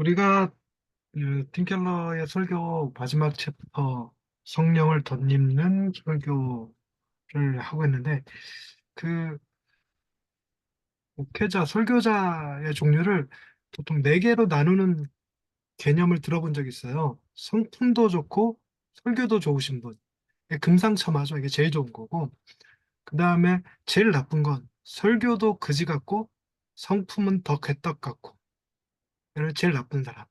우리가 그 팀켈러의 설교 마지막 챕터 성령을 덧입는 설교를 하고 있는데 그 목회자, 설교자의 종류를 보통 네 개로 나누는 개념을 들어본 적이 있어요. 성품도 좋고 설교도 좋으신 분. 금상첨화죠. 이게 제일 좋은 거고. 그 다음에 제일 나쁜 건 설교도 그지 같고 성품은 더 개떡 같고. 제일 나쁜 사람.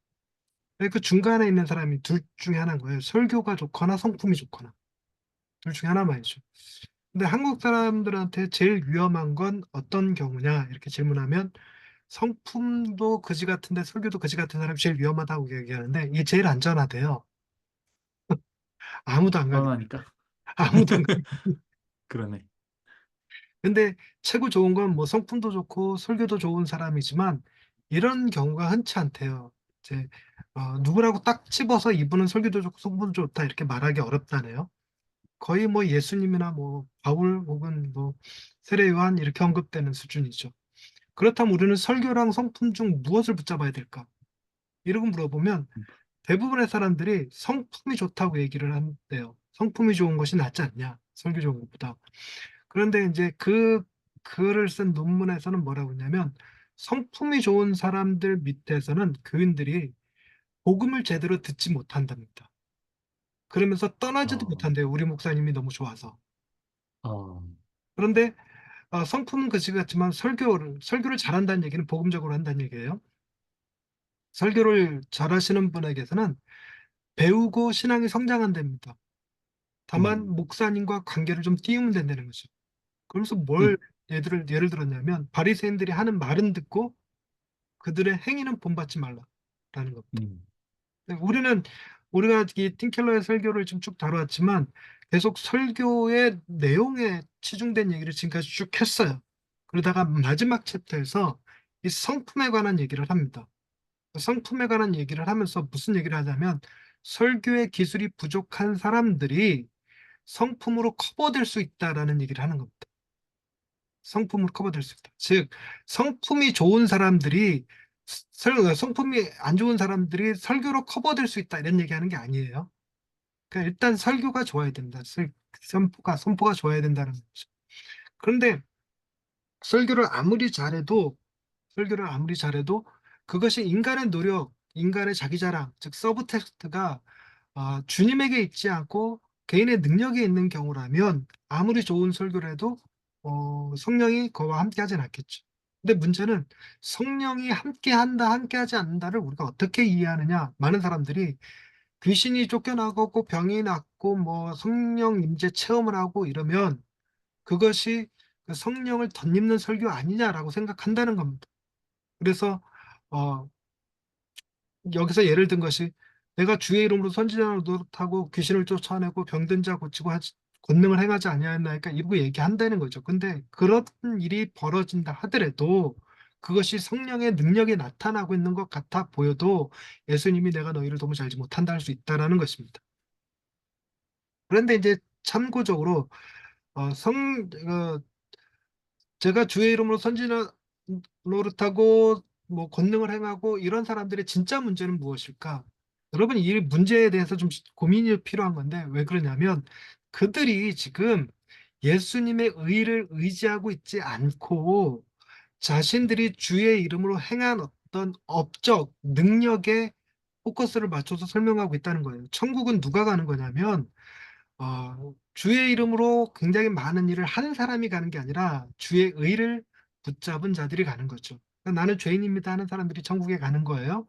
그 중간에 있는 사람이 둘 중에 하나인 거예요. 설교가 좋거나 성품이 좋거나. 둘 중에 하나만이죠. 근데 한국 사람들한테 제일 위험한 건 어떤 경우냐 이렇게 질문하면 성품도 그지 같은데 설교도 그지 같은 사람이 제일 위험하다고 얘기하는데 이게 제일 안전하대요. 아무도 안 가게. 편하니까 아무도 안. 그러네. 근데 최고 좋은 건 뭐 성품도 좋고 설교도 좋은 사람이지만 이런 경우가 흔치 않대요. 이제 어, 누구라고 딱 집어서 이분은 설교도 좋고 성품도 좋다 이렇게 말하기 어렵다네요. 거의 뭐 예수님이나 뭐 바울 혹은 뭐 세례 요한 이렇게 언급되는 수준이죠. 그렇다면 우리는 설교랑 성품 중 무엇을 붙잡아야 될까? 이러고 물어보면 음. 대부분의 사람들이 성품이 좋다고 얘기를 한대요. 성품이 좋은 것이 낫지 않냐? 설교 좋은 것보다. 그런데 이제 그 글을 쓴 논문에서는 뭐라고 했냐면 성품이 좋은 사람들 밑에서는 교인들이 복음을 제대로 듣지 못한답니다. 그러면서 떠나지도 어. 못한대요. 우리 목사님이 너무 좋아서. 어. 그런데 어, 성품은 그지 같지만 설교를 설교를 잘한다는 얘기는 복음적으로 한다는 얘기예요. 설교를 잘하시는 분에게서는 배우고 신앙이 성장한답니다. 다만 음. 목사님과 관계를 좀 띄우면 된다는 거죠. 그래서 뭘 음. 예를 예를 들었냐면 바리새인들이 하는 말은 듣고 그들의 행위는 본받지 말라라는 겁니다. 음. 우리는 우리가 이 팀켈러의 설교를 좀 쭉 다뤄왔지만 계속 설교의 내용에 치중된 얘기를 지금까지 쭉 했어요. 그러다가 마지막 챕터에서 이 성품에 관한 얘기를 합니다. 성품에 관한 얘기를 하면서 무슨 얘기를 하냐면 설교의 기술이 부족한 사람들이 성품으로 커버될 수 있다라는 얘기를 하는 겁니다. 성품으로 커버될 수 있다. 즉 성품이 좋은 사람들이 설, 성품이 안 좋은 사람들이 설교로 커버될 수 있다 이런 얘기하는 게 아니에요. 그러니까 일단 설교가 좋아야 된다. 설, 선포가 선포가 좋아야 된다는 거죠. 그런데 설교를 아무리 잘해도 설교를 아무리 잘해도 그것이 인간의 노력, 인간의 자기 자랑, 즉 서브 텍스트가 어, 주님에게 있지 않고 개인의 능력에 있는 경우라면 아무리 좋은 설교를 해도 어, 성령이 그와 함께 하진 않겠죠. 근데 문제는 성령이 함께 한다, 함께 하지 않는다를 우리가 어떻게 이해하느냐? 많은 사람들이 귀신이 쫓겨나고 병이 낫고 뭐 성령 임재 체험을 하고 이러면 그것이 그 성령을 덧입는 설교 아니냐라고 생각한다는 겁니다. 그래서 어, 여기서 예를 든 것이 내가 주의 이름으로 선지자를 노릇하고 귀신을 쫓아내고 병든 자 고치고 하지, 권능을 행하지 아니하였나니까 이러고 얘기한다는 거죠. 근데 그런 일이 벌어진다 하더라도 그것이 성령의 능력이 나타나고 있는 것 같아 보여도 예수님이 내가 너희를 너무 잘지 못한다 할 수 있다라는 것입니다. 그런데 이제 참고적으로 어, 성 어, 제가 주의 이름으로 선지자 노릇하고 뭐 권능을 행하고 이런 사람들의 진짜 문제는 무엇일까? 여러분 이 문제에 대해서 좀 고민이 필요한 건데 왜 그러냐면 그들이 지금 예수님의 의를 의지하고 있지 않고 자신들이 주의 이름으로 행한 어떤 업적, 능력에 포커스를 맞춰서 설명하고 있다는 거예요. 천국은 누가 가는 거냐면 어, 주의 이름으로 굉장히 많은 일을 하는 사람이 가는 게 아니라 주의 의를 붙잡은 자들이 가는 거죠. 그러니까 나는 죄인입니다 하는 사람들이 천국에 가는 거예요.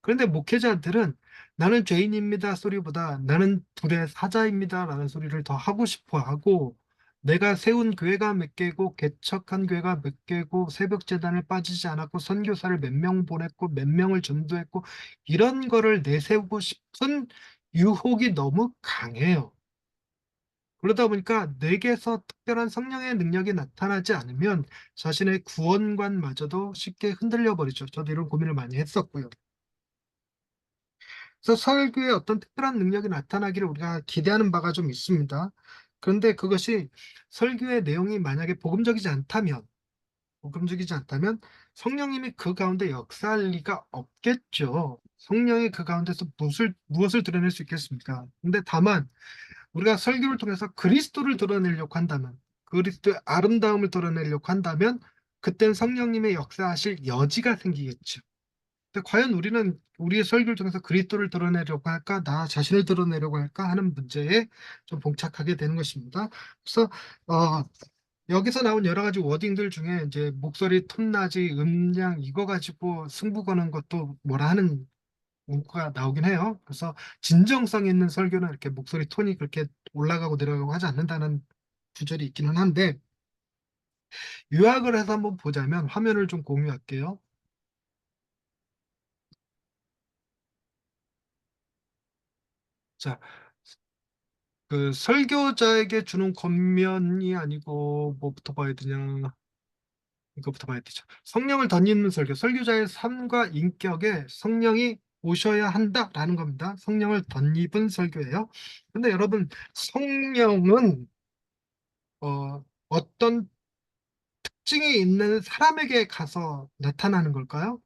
그런데 목회자들은 나는 죄인입니다 소리보다 나는 불의 사자입니다 라는 소리를 더 하고 싶어 하고 내가 세운 교회가 몇 개고 개척한 교회가 몇 개고 새벽 재단을 빠지지 않았고 선교사를 몇 명 보냈고 몇 명을 전도했고 이런 거를 내세우고 싶은 유혹이 너무 강해요. 그러다 보니까 내게서 특별한 성령의 능력이 나타나지 않으면 자신의 구원관마저도 쉽게 흔들려 버리죠. 저도 이런 고민을 많이 했었고요. 그래서 설교에 어떤 특별한 능력이 나타나기를 우리가 기대하는 바가 좀 있습니다. 그런데 그것이 설교의 내용이 만약에 복음적이지 않다면 복음적이지 않다면 성령님이 그 가운데 역사할 리가 없겠죠. 성령이 그 가운데서 무엇을, 무엇을 드러낼 수 있겠습니까? 근데 다만 우리가 설교를 통해서 그리스도를 드러내려고 한다면 그리스도의 아름다움을 드러내려고 한다면 그땐 성령님의 역사하실 여지가 생기겠죠. 근데 과연 우리는 우리의 설교를 통해서 그리스도를 드러내려고 할까, 나 자신을 드러내려고 할까 하는 문제에 좀 봉착하게 되는 것입니다. 그래서 어, 여기서 나온 여러 가지 워딩들 중에 이제 목소리 톤나지, 음량 이거 가지고 승부 거는 것도 뭐라 하는 문구가 나오긴 해요. 그래서 진정성 있는 설교는 이렇게 목소리 톤이 그렇게 올라가고 내려가고 하지 않는다는 구절이 있기는 한데 요약을 해서 한번 보자면 화면을 좀 공유할게요. 자, 그 설교자에게 주는 권면이 아니고 뭐부터 봐야 되냐? 이거부터 봐야 되죠. 성령을 덧입는 설교, 설교자의 삶과 인격에 성령이 오셔야 한다라는 겁니다. 성령을 덧입은 설교예요. 근데 여러분, 성령은 어, 어떤 특징이 있는 사람에게 가서 나타나는 걸까요?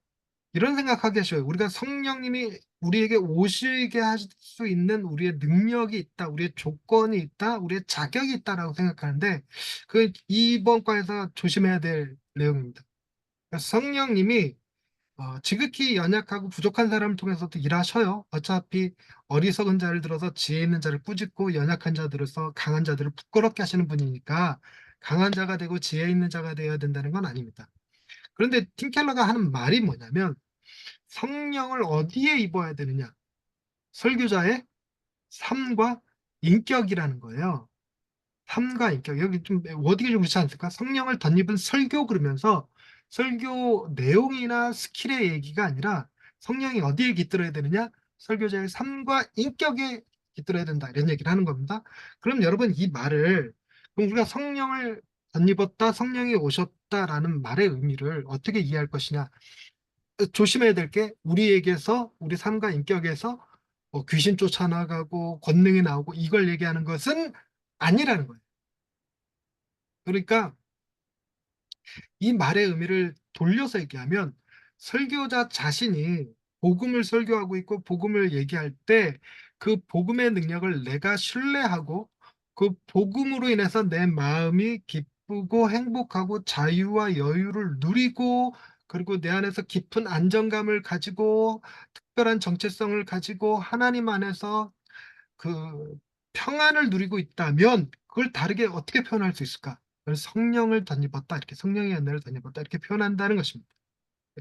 이런 생각하게 하셔요. 우리가 성령님이 우리에게 오시게 할 수 있는 우리의 능력이 있다, 우리의 조건이 있다, 우리의 자격이 있다라고 생각하는데 그 이번 과에서 조심해야 될 내용입니다. 그러니까 성령님이 어, 지극히 연약하고 부족한 사람을 통해서도 일하셔요. 어차피 어리석은 자를 들어서 지혜 있는 자를 꾸짖고 연약한 자들로서 강한 자들을 부끄럽게 하시는 분이니까 강한 자가 되고 지혜 있는 자가 되어야 된다는 건 아닙니다. 그런데 팀켈러가 하는 말이 뭐냐면 성령을 어디에 입어야 되느냐? 설교자의 삶과 인격이라는 거예요. 삶과 인격. 여기 좀 워딩이 좀 그렇지 않습니까? 성령을 덧입은 설교 그러면서 설교 내용이나 스킬의 얘기가 아니라 성령이 어디에 깃들어야 되느냐? 설교자의 삶과 인격에 깃들어야 된다. 이런 얘기를 하는 겁니다. 그럼 여러분 이 말을 그럼 우리가 성령을 덧입었다, 성령이 오셨다라는 말의 의미를 어떻게 이해할 것이냐? 조심해야 될 게 우리에게서 우리 삶과 인격에서 뭐 귀신 쫓아나가고 권능이 나오고 이걸 얘기하는 것은 아니라는 거예요. 그러니까 이 말의 의미를 돌려서 얘기하면 설교자 자신이 복음을 설교하고 있고 복음을 얘기할 때 그 복음의 능력을 내가 신뢰하고 그 복음으로 인해서 내 마음이 기쁘고 행복하고 자유와 여유를 누리고 그리고 내 안에서 깊은 안정감을 가지고 특별한 정체성을 가지고 하나님 안에서 그 평안을 누리고 있다면 그걸 다르게 어떻게 표현할 수 있을까? 성령을 덧입었다 이렇게 성령의 연애를 덧입었다 이렇게 표현한다는 것입니다.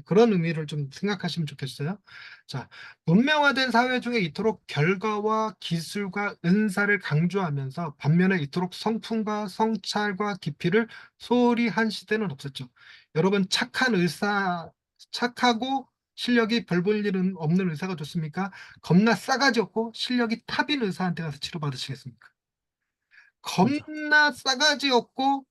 그런 의미를 좀 생각하시면 좋겠어요. 자, 문명화된 사회 중에 이토록 결과와 기술과 은사를 강조하면서 반면에 이토록 성품과 성찰과 깊이를 소홀히 한 시대는 없었죠. 여러분 착한 의사, 착하고 실력이 별 볼 일은 없는 의사가 좋습니까? 겁나 싸가지 없고 실력이 탑인 의사한테 가서 치료받으시겠습니까? 그렇죠. 겁나 싸가지 없고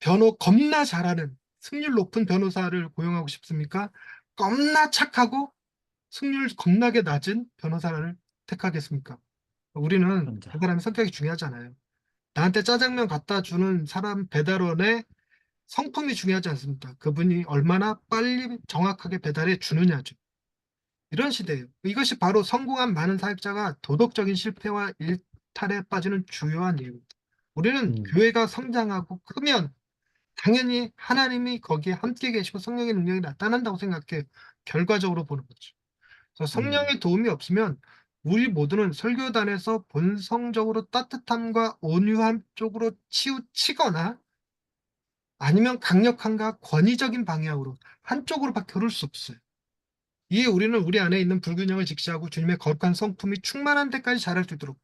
변호 겁나 잘하는 승률 높은 변호사를 고용하고 싶습니까? 겁나 착하고 승률 겁나게 낮은 변호사를 택하겠습니까? 우리는. 그 사람의 성격이 중요하잖아요. 나한테 짜장면 갖다 주는 사람 배달원의 성품이 중요하지 않습니까? 그분이 얼마나 빨리 정확하게 배달해 주느냐죠. 이런 시대예요. 이것이 바로 성공한 많은 사역자가 도덕적인 실패와 일탈에 빠지는 주요한 이유입니다. 우리는 음. 교회가 성장하고 크면 당연히 하나님이 거기에 함께 계시고 성령의 능력이 나타난다고 생각해 결과적으로 보는 거죠. 그래서 성령의 도움이 없으면 우리 모두는 설교단에서 본성적으로 따뜻함과 온유함 쪽으로 치우치거나 아니면 강력함과 권위적인 방향으로 한쪽으로 밖에 흐를 수 없어요. 이에 우리는 우리 안에 있는 불균형을 직시하고 주님의 거룩한 성품이 충만한 데까지 자랄 수 있도록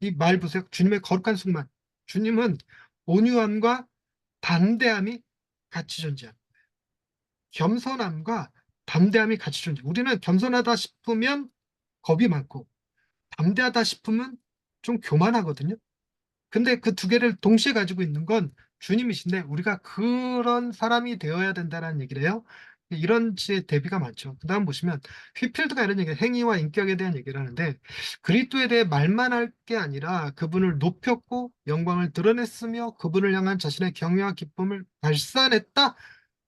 이 말 보세요. 주님의 거룩한 충만. 주님은 온유함과 담대함이 같이 존재합니다. 겸손함과 담대함이 같이 존재. 우리는 겸손하다 싶으면 겁이 많고 담대하다 싶으면 좀 교만하거든요. 근데 그 두 개를 동시에 가지고 있는 건 주님이신데 우리가 그런 사람이 되어야 된다는 얘기를 해요. 이런 제 대비가 많죠. 그 다음 보시면 휘필드가 이런 얘기, 행위와 인격에 대한 얘기를 하는데 그리스도에 대해 말만 할 게 아니라 그분을 높였고 영광을 드러냈으며 그분을 향한 자신의 경외와 기쁨을 발산했다.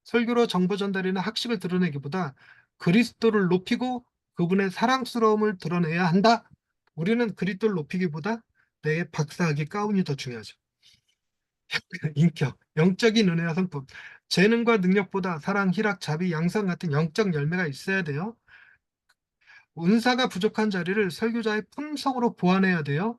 설교로 정보 전달이나 학식을 드러내기보다 그리스도를 높이고 그분의 사랑스러움을 드러내야 한다. 우리는 그리스도를 높이기보다 내 박사학위 가운이 더 중요하죠. 인격, 영적인 은혜와 성품, 재능과 능력보다 사랑, 희락, 자비, 양성 같은 영적 열매가 있어야 돼요. 은사가 부족한 자리를 설교자의 품성으로 보완해야 돼요.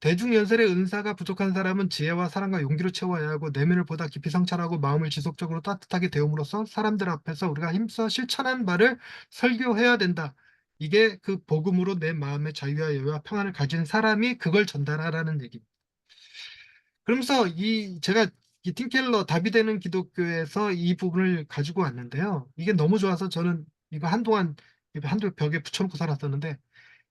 대중연설의 은사가 부족한 사람은 지혜와 사랑과 용기로 채워야 하고 내면을 보다 깊이 성찰하고 마음을 지속적으로 따뜻하게 데움으로써 사람들 앞에서 우리가 힘써 실천한 바를 설교해야 된다. 이게 그 복음으로 내 마음의 자유와 여유와 평안을 가진 사람이 그걸 전달하라는 얘기입니다. 그러면서 이 제가 이 팀켈러 답이 되는 기독교에서 이 부분을 가지고 왔는데요. 이게 너무 좋아서 저는 이거 한동안 한두 벽에 붙여놓고 살았었는데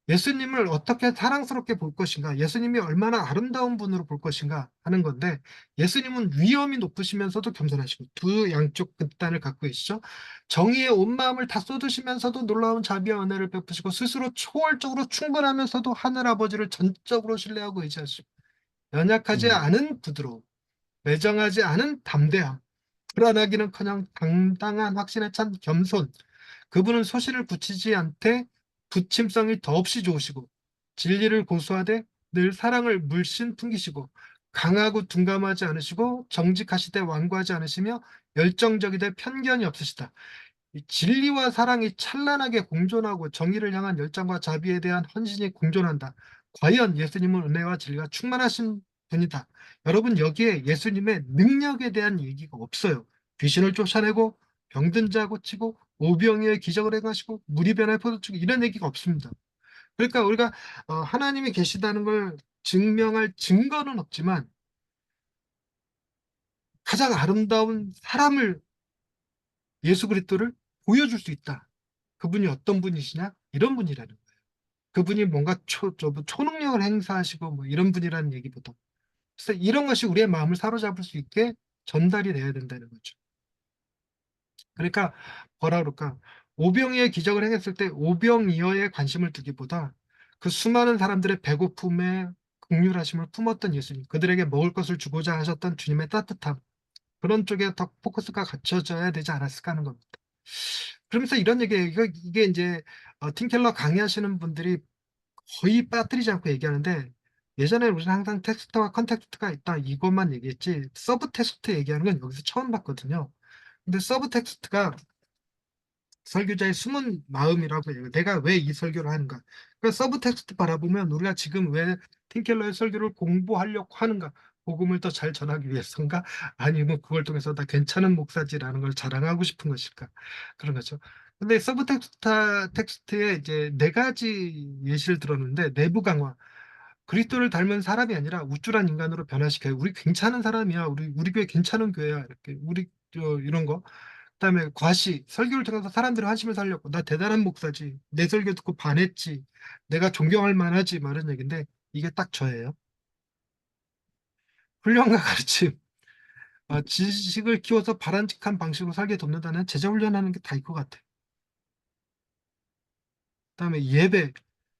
예수님을 어떻게 사랑스럽게 볼 것인가, 예수님이 얼마나 아름다운 분으로 볼 것인가 하는 건데 예수님은 위엄이 높으시면서도 겸손하시고 두 양쪽 극단을 갖고 계시죠. 정의의 온 마음을 다 쏟으시면서도 놀라운 자비와 은혜를 베푸시고 스스로 초월적으로 충분하면서도 하늘 아버지를 전적으로 신뢰하고 의지하시고 연약하지 음. 않은 부드러움, 매정하지 않은 담대함, 불안하기는커녕 당당한 확신에 찬 겸손. 그분은 소신을 붙이지 않되 부침성이 더없이 좋으시고 진리를 고수하되 늘 사랑을 물씬 풍기시고 강하고 둔감하지 않으시고 정직하시되 완고하지 않으시며 열정적이되 편견이 없으시다. 이 진리와 사랑이 찬란하게 공존하고 정의를 향한 열정과 자비에 대한 헌신이 공존한다. 과연 예수님은 은혜와 진리가 충만하신 분이다. 여러분 여기에 예수님의 능력에 대한 얘기가 없어요. 귀신을 쫓아내고 병든 자 고치고 오병이의 기적을 행하시고 물이 변화에 포도주고 이런 얘기가 없습니다. 그러니까 우리가 어, 하나님이 계시다는 걸 증명할 증거는 없지만 가장 아름다운 사람을 예수 그리스도를 보여줄 수 있다. 그분이 어떤 분이시냐? 이런 분이라는. 그분이 뭔가 초, 저, 뭐 초능력을 행사하시고 뭐 이런 분이라는 얘기보다 그래서 이런 것이 우리의 마음을 사로잡을 수 있게 전달이 돼야 된다는 거죠. 그러니까 뭐라 그럴까? 오병이의 기적을 행했을 때 오병이어의 관심을 두기보다 그 수많은 사람들의 배고픔에 극률하심을 품었던 예수님, 그들에게 먹을 것을 주고자 하셨던 주님의 따뜻함, 그런 쪽에 더 포커스가 갖춰져야 되지 않았을까 하는 겁니다. 그러면서 이런 얘기, 이게 이제 어, 팀켈러 강의하시는 분들이 거의 빠뜨리지 않고 얘기하는데 예전에 우리는 항상 텍스트와 컨텍스트가 있다 이것만 얘기했지 서브 텍스트 얘기하는 건 여기서 처음 봤거든요. 근데 서브 텍스트가 설교자의 숨은 마음이라고 해요. 내가 왜 이 설교를 하는가. 그러니까 서브 텍스트 바라보면 우리가 지금 왜 팀켈러의 설교를 공부하려고 하는가. 복음을 더 잘 전하기 위해서인가? 아니면 그걸 통해서 나 괜찮은 목사지라는 걸 자랑하고 싶은 것일까? 그런 거죠. 근데 서브 텍스트, 텍스트에 이제 네 가지 예시를 들었는데 내부 강화. 그리스도를 닮은 사람이 아니라 우쭐한 인간으로 변화시켜요. 우리 괜찮은 사람이야. 우리 우리 교회 괜찮은 교회야. 이렇게 우리 저 이런 거. 그다음에 과시 설교를 통해서 사람들의 환심을 살렸고 나 대단한 목사지. 내 설교 듣고 반했지. 내가 존경할 만하지. 말은 얘기인데 이게 딱 저예요. 훈련과 가르침. 어, 지식을 키워서 바람직한 방식으로 살게 돕는다는 제자 훈련하는 게다 이거 같아. 그 다음에 예배.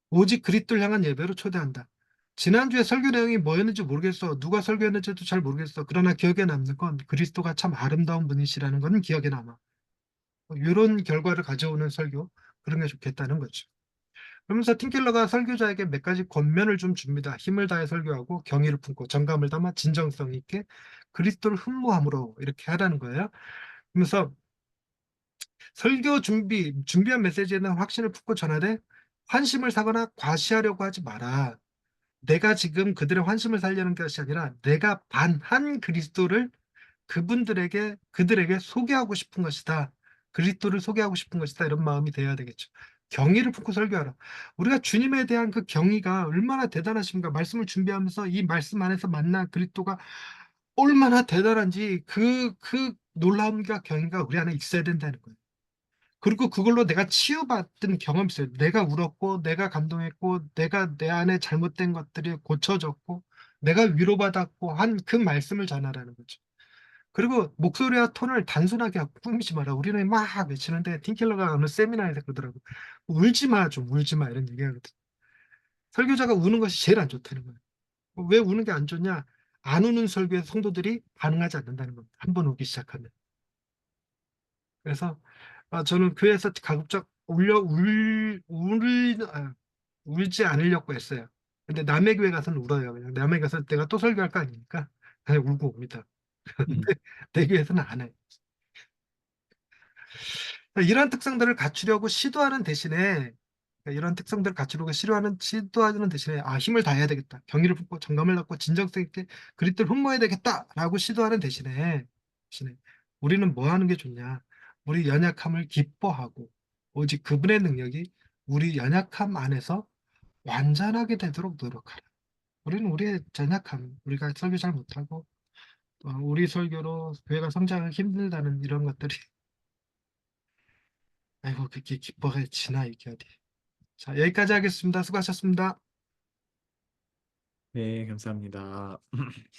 오직 그리스도를 향한 예배로 초대한다. 지난주에 설교 내용이 뭐였는지 모르겠어. 누가 설교했는지도 잘 모르겠어. 그러나 기억에 남는 건 그리스도가 참 아름다운 분이시라는 건 기억에 남아. 이런 결과를 가져오는 설교 그런 게 좋겠다는 거죠. 그러면서 팀켈러가 설교자에게 몇 가지 권면을 좀 줍니다. 힘을 다해 설교하고 경의를 품고 정감을 담아 진정성 있게 그리스도를 흠모함으로 이렇게 하라는 거예요. 그러면서 설교 준비, 준비한 메시지에 대한 확신을 품고 전하되 환심을 사거나 과시하려고 하지 마라. 내가 지금 그들의 환심을 살려는 것이 아니라 내가 반한 그리스도를 그분들에게 그들에게 소개하고 싶은 것이다. 그리스도를 소개하고 싶은 것이다. 이런 마음이 돼야 되겠죠. 경의를 품고 설교하라. 우리가 주님에 대한 그 경의가 얼마나 대단하십니까? 말씀을 준비하면서 이 말씀 안에서 만난 그리스도가 얼마나 대단한지 그, 그 놀라움과 경의가 우리 안에 있어야 된다는 거예요. 그리고 그걸로 내가 치유받은 경험이 있어요. 내가 울었고, 내가 감동했고, 내가 내 안에 잘못된 것들이 고쳐졌고, 내가 위로받았고 한 그 말씀을 전하라는 거죠. 그리고 목소리와 톤을 단순하게 하고 꾸미지 마라. 우리는 막 외치는데 팀킬러가 어느 세미나에서 그러더라고. 울지 마, 좀 울지 마 이런 얘기하거든. 설교자가 우는 것이 제일 안 좋다는 거예요. 왜 우는 게 안 좋냐? 안 우는 설교에 성도들이 반응하지 않는다는 겁니다. 한 번 우기 시작하면. 그래서 아, 저는 교회에서 가급적 울려 울, 울, 아, 울지 않으려고 했어요. 근데 남의 교회 가서는 울어요. 그냥 남의 가서 내가 또 설교할 거 아니니까 그냥 울고 옵니다. 음, 근데 내 교회에서는 안 해요. 이런 특성들을 갖추려고 시도하는 대신에 이런 특성들을 갖추려고 시도하는 시도하는 대신에 아 힘을 다해야 되겠다 경의를 품고 정감을 갖고 진정성 있게 그리스도를 흠모해야 되겠다라고 시도하는 대신에 대신에 우리는 뭐 하는 게 좋냐 우리 연약함을 기뻐하고 오직 그분의 능력이 우리 연약함 안에서 완전하게 되도록 노력하라. 우리는 우리의 연약함 우리가 설교 잘 못하고 어, 우리 설교로 교회가 성장하기 힘들다는 이런 것들이 아이고 그게 기뻐해지나 이게 어디. 자 여기까지 하겠습니다. 수고하셨습니다. 네, 감사합니다.